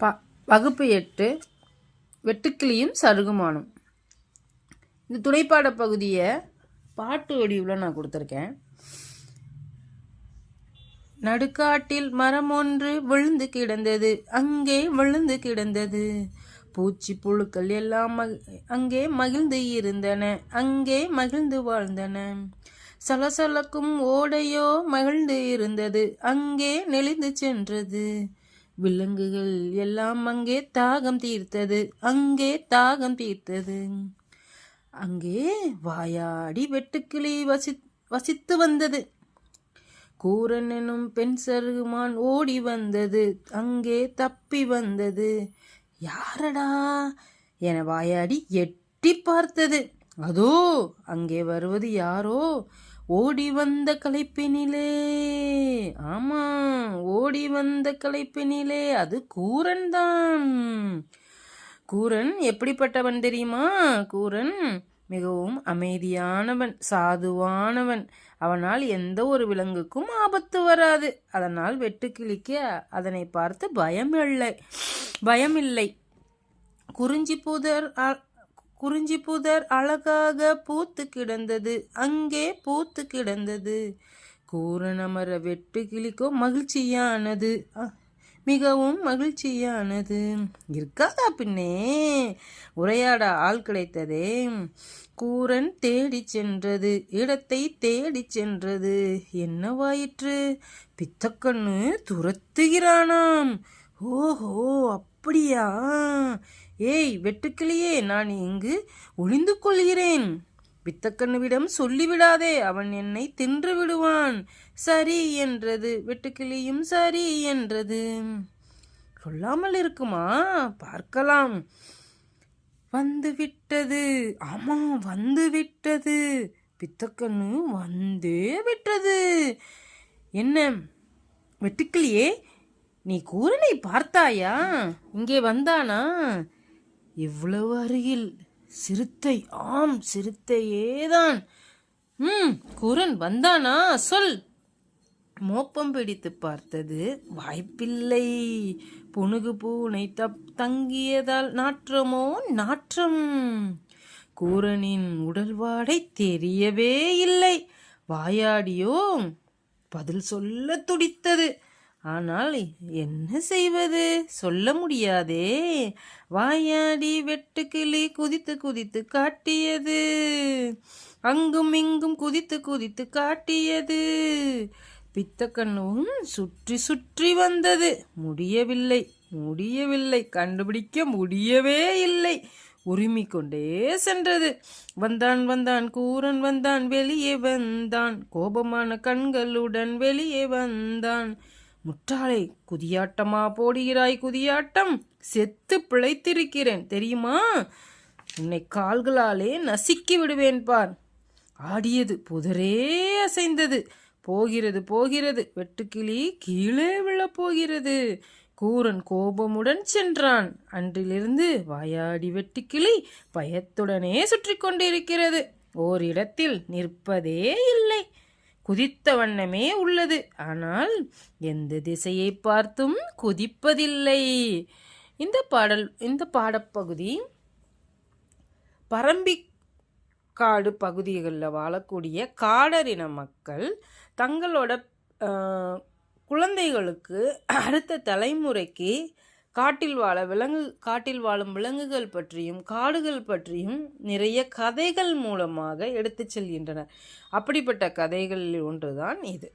ப வகுப்பு எட்டு வெட்டுக்கிளியும் சருகுமானும். இந்த துணைப்பாட பகுதியை பாட்டு வடிவில் நான் கொடுத்துருக்கேன். நடுக்காட்டில் மரம் ஒன்று விழுந்து கிடந்தது அங்கே விழுந்து கிடந்தது. பூச்சி புழுக்கள் எல்லாம் அங்கே மகிழ்ந்து இருந்தன அங்கே மகிழ்ந்து வாழ்ந்தன. சலசலக்கும் ஓடையோ மகிழ்ந்து இருந்தது அங்கே நெளிந்து சென்றது. விலங்குகள் எல்லாம் அங்கே தாகம் தீர்த்தது. அங்கே தாகம் தீர்த்தது. அங்கே வாயாடி வெட்டுக்கிளி வசி வசித்து வந்தது. கூரன் எனும் பெண் சருகுமான் ஓடி வந்தது. அங்கே தப்பி வந்தது. யாரடா? என வாயாடி எட்டி பார்த்தது. அதோ அங்கே வருவது யாரோ? ஓடி வந்த கலைப்பினிலே. ஆமா ஓடி வந்த களைப்பினிலே அது கூரன் தான். கூரன் எப்படிப்பட்டவன் தெரியுமா? கூரன் மிகவும் அமைதியானவன் சாதுவானவன். அவனால் எந்த ஒரு விலங்குக்கும் ஆபத்து வராது. அதனால் வெட்டுக்கிளிக்கு அதனை பார்த்து பயம் இல்லை பயமில்லை. குறிஞ்சி புதர் குறிஞ்சி புதர் அழகாக பூத்து கிடந்தது. அங்கே பூத்து கிடந்தது. கூரணமர வெட்டு கிளிக்கோ மகிழ்ச்சியானது. மிகவும் மகிழ்ச்சியானது. இருக்காதா பின்னே? உரையாட ஆள் கிடைத்ததே. கூரன் தேடி சென்றது. இடத்தை தேடிச் சென்றது. என்னவாயிற்று? பித்தக்கண்ணு துரத்துகிறானாம். ஓஹோ அப்படியா? ஏய் வெட்டுக்கிளியே நான் இங்கு ஒளிந்து கொள்கிறேன் வித்தக்கண்ணுவிடம் சொல்லிவிடாதே அவன் என்னை தின்று விடுவான் சரி என்றது வெட்டுக்கிளியும் சரி என்றது. சொல்லாமல் இருக்குமா? பார்க்கலாம். வந்து விட்டது ஆமா வந்து விட்டது பித்தக்கண்ணு வந்தே விட்டது. என்ன வெட்டுக்கிளியே நீ கூரனை பார்த்தாயா? இங்கே வந்தானா? இவ்வளவு அருகில் சிறுத்தை ஆம் சிறுத்தையேதான். ம் கூரன் வந்தானா? சொல். மோப்பம் பிடித்து பார்த்தது வாய்ப்பில்லை. புனுகு பூனை தப் தங்கியதால் நாற்றமோ? நாற்றம். கூரனின் உடல் வாடை தெரியவே இல்லை. வாயாடியோ பதில் சொல்ல துடித்தது. ஆனால் என்ன செய்வது? சொல்ல முடியாதே. வாயாடி வெட்டுக்கிளி குதித்து குதித்து காட்டியது. அங்கும் இங்கும் குதித்து குதித்து காட்டியது. பித்தக்கண்ணும் சுற்றி சுற்றி வந்தது. முடியவில்லை முடியவில்லை. கண்டுபிடிக்க முடியவே இல்லை. உரிமை கொண்டே சென்றது. வந்தான் வந்தான். கூரன் வந்தான். வெளியே வந்தான். கோபமான கண்களுடன் வெளியே வந்தான். முட்டாளே குதியாட்டமா போடுகிறாய் குதியாட்டம். செத்து பிழைத்திருக்கிறேன் தெரியுமா? உன்னை கால்களாலே நசுக்கி விடுவேன் பார். ஆடியது புதரே அசைந்தது. போகிறது போகிறது. வெட்டுக்கிளி கீழே விழப்போகிறது கூரன் கோபமுடன் சென்றான். அன்றிலிருந்து வாயாடி வெட்டுக்கிளி பயத்துடனே சுற்றி கொண்டிருக்கிறது. ஓரிடத்தில் நிற்பதே இல்லை. குதித்த வண்ணமே உள்ளது. ஆனால் எந்த திசையை பார்த்தும் குதிப்பதில்லை. இந்த பாடல் இந்த பாடப்பகுதி பரம்பிக்காடு பகுதிகளில் வாழக்கூடிய காடரின மக்கள் தங்களோட ஆஹ், குழந்தைகளுக்கு அடுத்த தலைமுறைக்கு காட்டில் வாழ விலங்கு காட்டில் வாழும் விலங்குகள் பற்றியும் காடுகள் பற்றியும் நிறைய கதைகள் மூலமாக எடுத்துச் செல்கின்றனர். அப்படிப்பட்ட கதைகளில் ஒன்றுதான் இது.